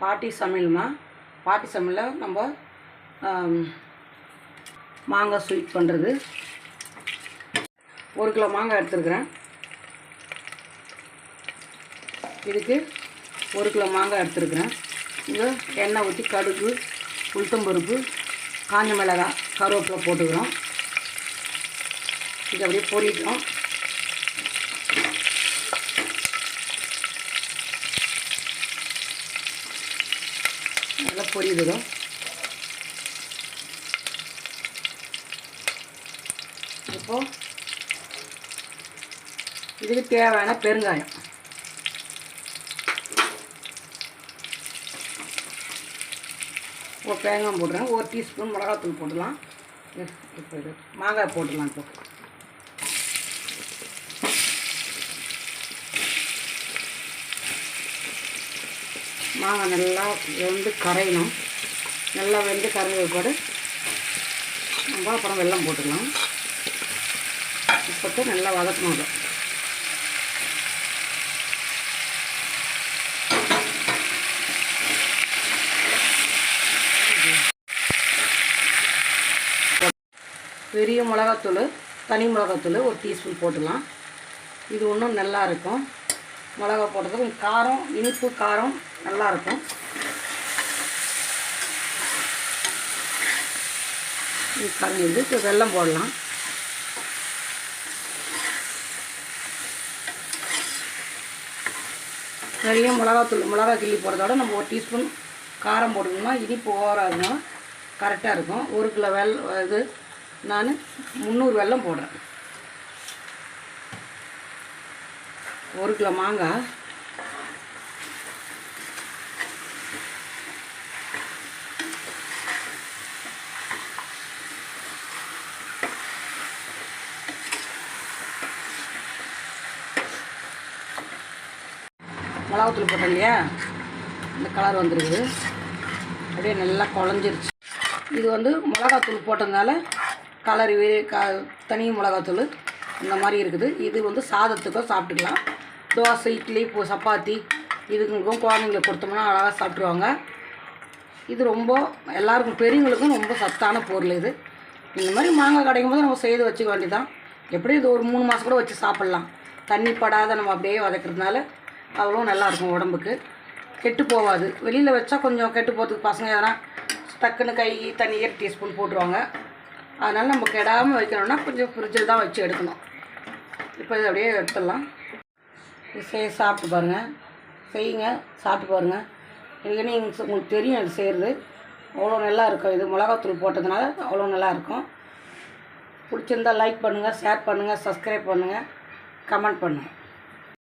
பாட்டி சமையல்மா பாட்டி சமையலில் நம்ம மாங்காய் ஸ்வீட் பண்ணுறது ஒரு கிலோ மாங்காய் எடுத்துருக்குறேன். இதுக்கு ஒரு கிலோ மாங்காய் எடுத்துருக்குறேன். இங்கே எண்ணெய் ஊற்றி கடுகு உளுத்தம்பருப்பு காஞ்ச மிளகாய் கருவேப்பிலை போட்டுக்கிறோம். இது அப்படியே பொரிட்டோம் நல்லா பொரியுதுடும் இப்போ இதுக்கு தேவையான பெருங்காயம். ஒரு தேங்காய் போடுறேன் ஒரு டீஸ்பூன் மிளகாத்தூள் போடலாம் இப்போ இது மாங்காய் போட்டுடலாம் இப்போ. மாவை நல்லா வெந்து கரையணும். நல்லா வெந்து கரைஞ்ச கூட நம்ம அப்புறம் வெள்ளம் போட்டுக்கலாம். இப்போ நல்லா வதக்கணும் அதை. பெரிய மிளகாத்தூள் தனி மிளகாத்தூள் ஒரு டீஸ்பூன் போட்டுக்கலாம். இது ஒன்றும் நல்லா இருக்கும். மிளகா போட்டது காரம் இனிப்பு காரம் நல்லாயிருக்கும். இருக்கும் இப்போ வெல்லம் போடலாம். நிறைய மிளகாத்தூள் மிளகா கிள்ளி போடுறதோட நம்ம ஒரு டீஸ்பூன் காரம் போட்டுக்கணும்னா இனிப்பு ஓவராக இருந்தாலும் கரெக்டாக இருக்கும். ஒரு கிலோ வெள்ளம் இது நான் முந்நூறு வெல்லம் போடுறேன். ஒரு கிலோ மாங்காய். மிளகாத்தூள் போட்டோம் இல்லையா? இந்த கலர் வந்துருக்குது. அப்படியே நல்லா குழஞ்சிருச்சு. இது வந்து மிளகாத்தூள் போட்டதுனால கலர் வே க தனி மிளகாத்தூள் இந்த மாதிரி இருக்குது. இது வந்து சாதத்துக்கும் சாப்பிட்டுக்கலாம். தோசை இட்லி இப்போ சப்பாத்தி. இதுக்கும் குழந்தைங்களுக்கு கொடுத்தோம்னா அழகாக சாப்பிட்ருவாங்க இது ரொம்ப எல்லாருக்கும் பெரியவங்களுக்கும் ரொம்ப சத்தான பொருள் இது. இந்த மாதிரி மாங்காய் கிடைக்கும் போது நம்ம செய்து வச்சுக்க வேண்டியதான் எப்படியும் இது ஒரு மூணு மாதம் கூட வச்சு சாப்பிட்லாம். தண்ணி படாத நம்ம அப்படியே வதக்கிறதுனால அவ்வளோ நல்லாயிருக்கும் உடம்புக்கு. கெட்டு போகாது. வெளியில் வச்சா கொஞ்சம் கெட்டு போகிறதுக்கு பசங்க எதனா டக்குன்னு கை தண்ணி ஒரு டீஸ்பூன் போட்டுருவாங்க. அதனால் நம்ம கெடாமல் வைக்கணும்னா கொஞ்சம் ஃப்ரிட்ஜில் தான் வச்சு எடுக்கணும். இப்போ இது அப்படியே எடுத்துடலாம். இது செய்ய சாப்பிட்டு பாருங்கள் செய்யுங்க சாப்பிட்டு பாருங்கள் இது உங்களுக்கு தெரியும் அது செய்கிறது அவ்வளோ நல்லா இருக்கும். இது மிளகாத்தூள் போட்டதுனால அவ்வளோ நல்லா இருக்கும். பிடிச்சிருந்தா லைக் பண்ணுங்கள் ஷேர் பண்ணுங்கள் சப்ஸ்கிரைப் பண்ணுங்கள் கமெண்ட் பண்ணுங்கள்